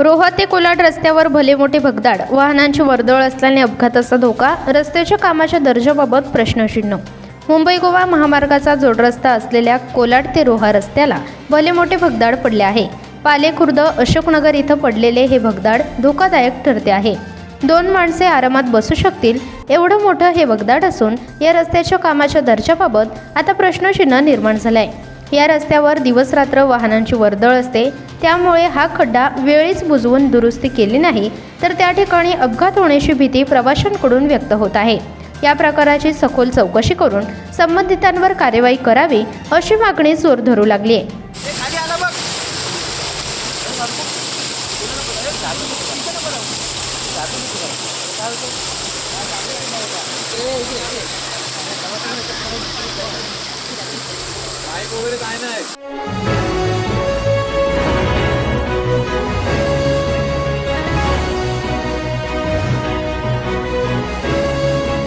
रोहा ते कोलाड रस्त्यावर भले मोठे भगदाड वाहनांची वर्दळ असल्याने अपघाताचा धोका रस्त्याच्या कामाच्या दर्जाबाबत प्रश्नचिन्ह. मुंबई गोवा महामार्गाचा जोडरस्ता असलेल्या कोलाड ते रोहा रस्त्याला भले मोठे भगदाड पडले आहे. पालेखुर्द अशोकनगर इथं पडलेले हे भगदाड धोकादायक ठरते आहे. दोन माणसे आरामात बसू शकतील एवढं मोठं हे भगदाड असून या रस्त्याच्या कामाच्या दर्जाबाबत आता प्रश्नचिन्ह निर्माण झालंय. या रस्त्यावर दिवसरात्र वाहनांची वर्दळ असते त्यामुळे हा खड्डा वेळीच बुजवून दुरुस्ती केली नाही तर त्या ठिकाणी अपघात होण्याची भीती प्रवाशांकडून व्यक्त होत आहे. या प्रकाराची सखोल चौकशी करून संबंधितांवर कार्यवाही करावी अशी मागणी जोर धरू लागली आहे. वगैरे काय नाही